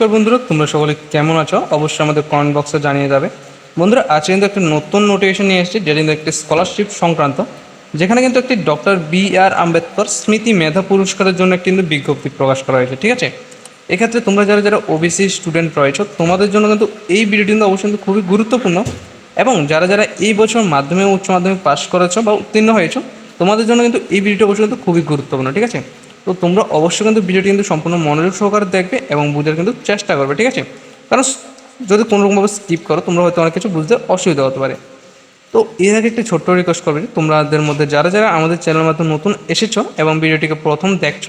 তো বন্ধুরা, তোমরা সকলে কেমন আছো? অবশ্যই আমাদের কমেন্ট বক্সে জানিয়ে যাবে। বন্ধুরা আজ কিন্তু একটা নতুন নোটিফিকেশন নিয়ে এসেছি, যেটা কিন্তু একটি স্কলারশিপ সংক্রান্ত, যেখানে কিন্তু একটি ডক্টর বি আর আম্বেদকর স্মৃতি মেধা পুরস্কারের জন্য একটি কিন্তু বিজ্ঞপ্তি প্রকাশ করা হয়েছে, ঠিক আছে? এক্ষেত্রে তোমরা যারা যারা ওবিসি স্টুডেন্ট রয়েছো, তোমাদের জন্য কিন্তু এই ভিডিওটি কিন্তু অবশ্যই কিন্তু খুবই গুরুত্বপূর্ণ এবং যারা যারা এই বছর মাধ্যমিক উচ্চ মাধ্যমিক পাশ করেছ বা উত্তীর্ণ হয়েছো, তোমাদের জন্য কিন্তু এই ভিডিওটি অবশ্যই কিন্তু খুবই গুরুত্বপূর্ণ, ঠিক আছে? তো তোমরা অবশ্যই কিন্তু ভিডিওটি কিন্তু সম্পূর্ণ মনোযোগ সহকারে দেখবে এবং বুঝার কিন্তু চেষ্টা করবে, ঠিক আছে? কারণ যদি কোনো রকমভাবে স্কিপ করো, তোমরা হয়তো অনেক কিছু বুঝতে অসুবিধা হতে পারে। তো এর আগে একটি ছোট্ট রিকোয়েস্ট করবে তোমাদের মধ্যে যারা যারা আমাদের চ্যানেলের মাধ্যমে নতুন এসেছ এবং ভিডিওটিকে প্রথম দেখছ,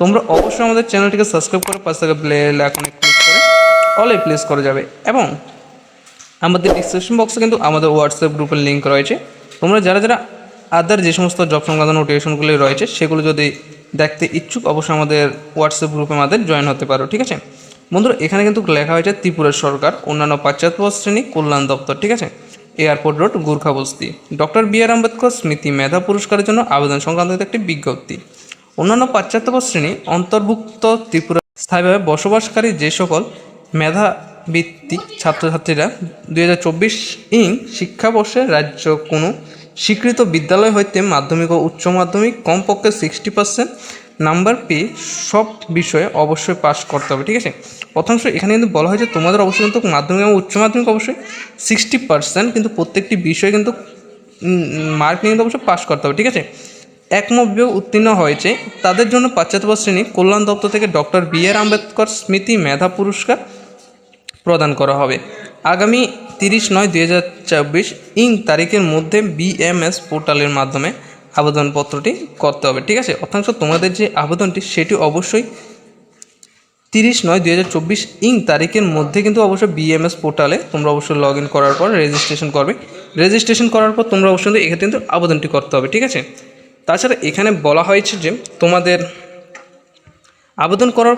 তোমরা অবশ্যই আমাদের চ্যানেলটিকে সাবস্ক্রাইব করে পাশে থাকা বেল আইকনে ক্লিক করে অলে প্লেস করে যাবে এবং আমাদের ডিসক্রিপশন বক্সে কিন্তু আমাদের হোয়াটসঅ্যাপ গ্রুপের লিঙ্ক রয়েছে। তোমরা যারা যারা আদার যে সমস্ত জব সংক্রান্ত নোটিফিকেশনগুলি রয়েছে, সেগুলো যদি দেখতে ইচ্ছুক, অবশ্যই আমাদের হোয়াটসঅ্যাপ গ্রুপে আমাদের জয়েন হতে পারো, ঠিক আছে? বন্ধুরা, এখানে কিন্তু লেখা হয়েছে ত্রিপুরা সরকার, অন্যান্য পাশ্চাত্য শ্রেণি, কল্যাণ দপ্তর, ঠিক আছে? এয়ারপোর্ট রোড, গুর্খা বস্তি। ডক্টর বি আর আম্বেদকর স্মৃতি মেধা পুরস্কারের জন্য আবেদন সংক্রান্ত একটি বিজ্ঞপ্তি। অন্যান্য পাশ্চাত্য শ্রেণি, অন্তর্ভুক্ত ত্রিপুরা স্থায়ীভাবে বসবাসকারী যে সকল মেধাভিত্তিক ছাত্রছাত্রীরা দুই হাজার চব্বিশ ইং শিক্ষাবর্ষে রাজ্য কোনো স্বীকৃত বিদ্যালয় হইতে মাধ্যমিক ও উচ্চ মাধ্যমিক, কমপক্ষে সিক্সটি পার্সেন্ট নাম্বার পেয়ে সব বিষয়ে অবশ্যই পাস করতে হবে, ঠিক আছে? প্রথমশ এখানে কিন্তু বলা হয়েছে তোমাদের অবশ্যই কিন্তু মাধ্যমিক এবং উচ্চ মাধ্যমিক অবশ্যই সিক্সটি পার্সেন্ট কিন্তু প্রত্যেকটি বিষয়ে কিন্তু মার্ক নিয়ে কিন্তু অবশ্যই পাস করতে হবে, ঠিক আছে? একমত উত্তীর্ণ হয়েছে। তাদের জন্য পাশ্চাত্য শ্রেণি কল্যাণ দপ্তর থেকে ডক্টর বি আর আম্বেদকর স্মৃতি মেধা পুরস্কার প্রদান করা হবে। আগামী তিরিশ নয় দুই হাজার চব্বিশ ইং তারিখের মধ্যে বিএমএস পোর্টালের মাধ্যমে আবেদনপত্রটি করতে হবে, ঠিক আছে? অর্থাংশ তোমাদের যে আবেদনটি সেটি অবশ্যই তিরিশ নয় দুই হাজার চব্বিশ ইং তারিখের মধ্যে কিন্তু অবশ্যই বিএমএস পোর্টালে তোমরা অবশ্যই লগ ইন করার পর রেজিস্ট্রেশন করবে। রেজিস্ট্রেশন করার পর তোমরা অবশ্যই এক্ষেত্রে কিন্তু আবেদনটি করতে হবে, ঠিক আছে? তাছাড়া এখানে বলা হয়েছে যে তোমাদের আবেদন করার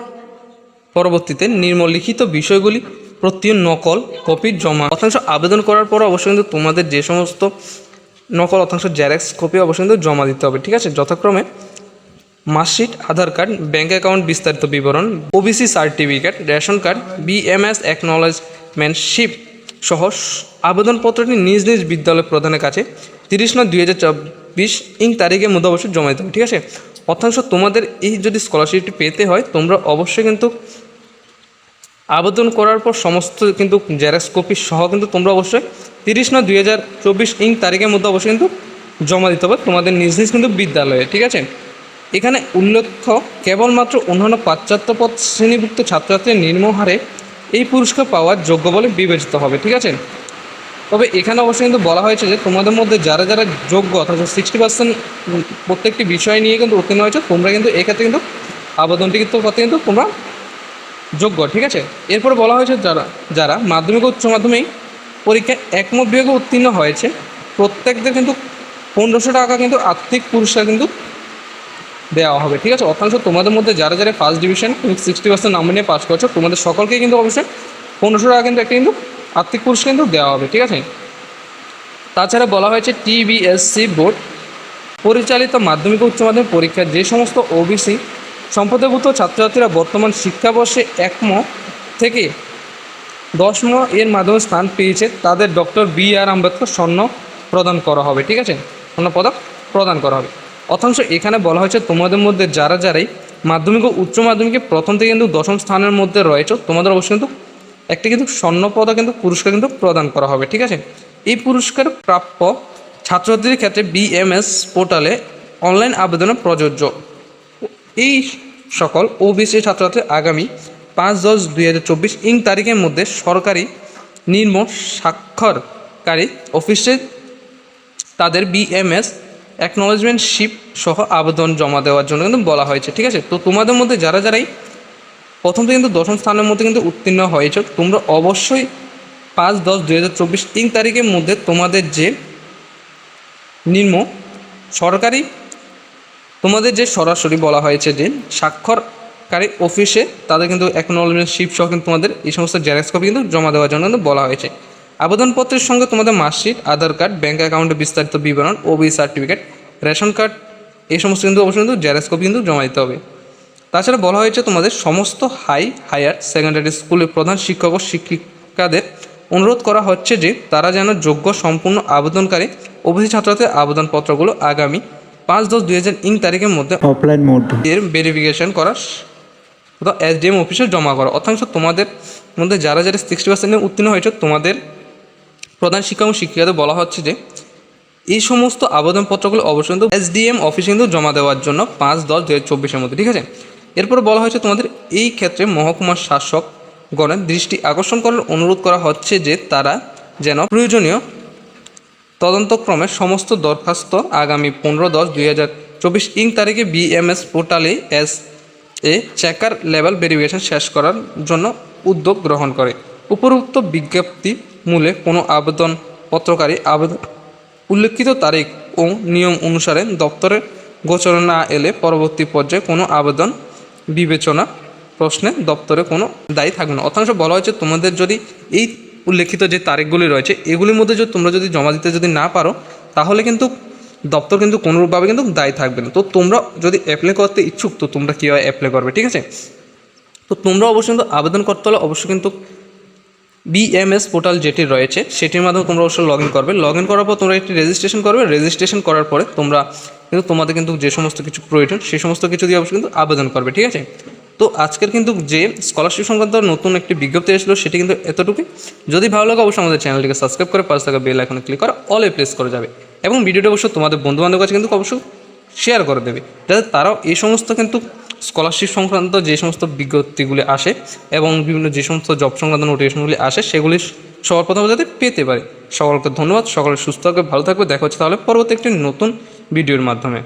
পরবর্তীতে নিম্নলিখিত বিষয়গুলি প্রত্যেক নকল কপি জমা। অথাংশ আবেদন করার পর অবশ্যই কিন্তু তোমাদের যে সমস্ত নকল অথাংশ জেরক্স কপি অবশ্যই কিন্তু জমা দিতে হবে, ঠিক আছে? যথাক্রমে marksheet Aadhaar card bank account বিস্তারিত বিবরণ OBC certificate, ration card BMS acknowledgement slip সহ আবেদনপত্রটি নিজ নিজ বিদ্যালয় প্রধানের কাছে তিরিশ নয় দুই হাজার চব্বিশ ইং তারিখের মধ্যে অবশ্যই জমা দিতে হবে, ঠিক আছে? অর্থাংশ তোমাদের এই যদি স্কলারশিপটি পেতে হয়, তোমরা অবশ্যই কিন্তু আবেদন করার পর সমস্ত কিন্তু জেরক্স কপি সহ কিন্তু তোমরা অবশ্যই তিরিশ নয় দুই হাজার চব্বিশ ইং তারিখের মধ্যে অবশ্যই কিন্তু জমা দিতে হবে তোমাদের নিজ নিজ কিন্তু বিদ্যালয়ে, ঠিক আছে? এখানে উল্লেখ্য, কেবলমাত্র অন্যান্য পাশ্চাত্য পদ শ্রেণীভুক্ত ছাত্রছাত্রীর নিম্নহারে এই পুরস্কার পাওয়ার যোগ্য বলে বিবেচিত হবে, ঠিক আছে? তবে এখানে অবশ্যই কিন্তু বলা হয়েছে যে তোমাদের মধ্যে যারা যারা যোগ্য অর্থাৎ সিক্সটি পার্সেন্ট প্রত্যেকটি বিষয় নিয়ে কিন্তু উত্তীর্ণ হয়েছে, তোমরা কিন্তু এক্ষেত্রে কিন্তু আবেদনটি কিন্তু কিন্তু তোমরা যোগ্য, ঠিক আছে? এরপরে বলা হয়েছে যারা যারা মাধ্যমিক উচ্চ মাধ্যমিক পরীক্ষায় একমত বিভাগে উত্তীর্ণ হয়েছে, প্রত্যেকদের কিন্তু পনেরোশো টাকা কিন্তু আর্থিক পুরস্কার কিন্তু দেওয়া হবে, ঠিক আছে? অর্থাংশ তোমাদের মধ্যে যারা যারা first division sixty percent number নিয়ে পাস করছ, তোমাদের সকলকে কিন্তু অবশ্যই পনেরোশো টাকা কিন্তু একটা কিন্তু আর্থিক পুরস্কার কিন্তু দেওয়া হবে, ঠিক আছে? তাছাড়া বলা হয়েছে টিবিএসসি বোর্ড পরিচালিত মাধ্যমিক উচ্চ মাধ্যমিক পরীক্ষার যে সমস্ত ওবিসি সম্পদভূত ছাত্রছাত্রীরা বর্তমান শিক্ষাবর্ষে একম থেকে দশম এর মাধ্যমে স্থান পেয়েছে। তাদের ডক্টর বি আর আম্বেদকর স্বর্ণ প্রদান করা হবে, ঠিক আছে? স্বর্ণ পদক প্রদান করা হবে। অথচ এখানে বলা হয়েছে, তোমাদের মধ্যে যারা যারাই মাধ্যমিক ও উচ্চ মাধ্যমিকে প্রথম থেকে কিন্তু দশম স্থানের মধ্যে রয়েছে, তোমাদের অবশ্যই কিন্তু একটি কিন্তু স্বর্ণ পদক কিন্তু পুরস্কার কিন্তু প্রদান করা হবে। ঠিক আছে? এই পুরস্কার প্রাপ্য ছাত্রছাত্রীদের ক্ষেত্রে বিএমএস পোর্টালে অনলাইন আবেদনে প্রযোজ্য। এই সকল ওবিসি ছাত্রছাত্রী আগামী পাঁচ দশ দুই হাজার চব্বিশ ইং তারিখের মধ্যে সরকারি নিম্ন স্বাক্ষরকারী অফিসে তাদের বিএমএস অ্যাকনোলেজমেন্ট শিপ সহ আবেদন জমা দেওয়ার জন্য কিন্তু বলা হয়েছে, ঠিক আছে? তো তোমাদের মধ্যে যারা যারাই প্রথম থেকে কিন্তু দশম স্থানের মধ্যে কিন্তু উত্তীর্ণ হয়েছে, তোমরা অবশ্যই পাঁচ দশ দুই হাজার চব্বিশ তিন তারিখের মধ্যে তোমাদের যে নিম্ন সরকারি তোমাদের যে সরাসরি বলা হয়েছে যে স্বাক্ষরকারী অফিসে, তাদের কিন্তু অ্যাকনোলজমেন্ট শিপ সহ কিন্তু তোমাদের এই সমস্ত জেরক্স কপি কিন্তু জমা দেওয়ার জন্য কিন্তু বলা হয়েছে। আবেদনপত্রের সঙ্গে তোমাদের মার্কশিট আধার কার্ড ব্যাঙ্ক অ্যাকাউন্টে বিস্তারিত বিবরণ ওবি সার্টিফিকেট রেশন কার্ড এই সমস্ত কিন্তু অবশ্যই কিন্তু জেরক্স কপি কিন্তু জমা দিতে হবে। তাছাড়া বলা হয়েছে তোমাদের সমস্ত হাই হায়ার সেকেন্ডারি স্কুলের প্রধান শিক্ষক ও শিক্ষিকাদের অনুরোধ করা হচ্ছে যে তারা যেন যোগ্য, সম্পূর্ণ আবেদনকারী অবধি ছাত্রদের আবেদনপত্রগুলো আগামী পাঁচ দশ দুই হাজার ইং তারিখের মধ্যে অফলাইন মোড এর ভেরিফিকেশন করা এসডিএম অফিসে জমা করা। অর্থাৎ তোমাদের মধ্যে যারা যারা সিক্সটি পার্সেন্টে উত্তীর্ণ হয়েছে তোমাদের প্রধান শিক্ষক এবং শিক্ষিকাদের বলা হচ্ছে যে এই সমস্ত আবেদনপত্রগুলো অবশ্যই কিন্তু এসডিএম অফিসে কিন্তু জমা দেওয়ার জন্য পাঁচ দশ দু হাজার চব্বিশের মধ্যে ঠিক আছে? এরপরে বলা হয়েছে তোমাদের এই ক্ষেত্রে মহকুমার শাসক গণের দৃষ্টি আকর্ষণ করার অনুরোধ করা হচ্ছে যে তারা যেন প্রয়োজনীয় তদন্তক্রমে সমস্ত দরখাস্ত আগামী পনেরো দশ দুই হাজার চব্বিশ ইং তারিখে বিএমএস পোর্টালে S A checker level verification শেষ করার জন্য উদ্যোগ গ্রহণ করে। উপরোক্ত বিজ্ঞপ্তি মূলে কোনো আবেদনপত্রকারী আবেদন উল্লেখিত তারিখ ও নিয়ম অনুসারে দপ্তরে গোচর না এলে পরবর্তী পর্যায়ে কোনো আবেদন, বিবেচনা প্রশ্নে দপ্তরে কোনো দায়ী থাকবে না। অর্থাংশ বলা হয়েছে, তোমাদের যদি এই উল্লেখিত যে তারিখগুলি রয়েছে, এগুলির মধ্যে যদি তোমরা যদি জমা দিতে যদি না পারো, তাহলে কিন্তু দপ্তর কিন্তু কোনোরূপভাবে কিন্তু দায়ী থাকবে না। তো তোমরা যদি অ্যাপ্লাই করতে ইচ্ছুক, তো তোমরা কীভাবে অ্যাপ্লাই করবে, ঠিক আছে? তো তোমরা অবশ্যই কিন্তু আবেদন করতে হলে অবশ্যই কিন্তু বিএমএস পোর্টাল যেটি রয়েছে, সেটির মাধ্যমে তোমরা অবশ্যই লগ ইন করবে। লগ ইন করার পর তোমরা একটি রেজিস্ট্রেশন করবে। রেজিস্ট্রেশন করার পরে তোমরা কিন্তু তোমাদের কিন্তু যে সমস্ত কিছু প্রয়োজন সেই সমস্ত কিছু দিয়ে অবশ্যই কিন্তু আবেদন করবে, ঠিক আছে? তো আজকের কিন্তু যে স্কলারশিপ সংক্রান্ত নতুন একটি বিজ্ঞপ্তি এসেছিল, সেটি কিন্তু এতটুকুই। যদি ভালো লাগে, অবশ্যই আমাদের চ্যানেলটিকে সাবস্ক্রাইব করে পাশে থাকা বেল আইকনে ক্লিক করে অলে প্লেস করে যাবে। এবং ভিডিওটা অবশ্যই তোমাদের বন্ধুবান্ধবের কাছে কিন্তু অবশ্যই শেয়ার করে দেবে, যাতে তারাও এই সমস্ত কিন্তু স্কলারশিপ সংক্রান্ত যে সমস্ত বিজ্ঞপ্তিগুলি আসে এবং বিভিন্ন যে সমস্ত জব সংক্রান্ত নোটিফিকেশনগুলি আসে, সেগুলি সবার প্রথমে যাতে পেতে পারে। সকলকে ধন্যবাদ, সকলে সুস্থ থাকবে, ভালো থাকবে। দেখা হচ্ছে তাহলে পরবর্তী একটি নতুন ভিডিওর মাধ্যমে।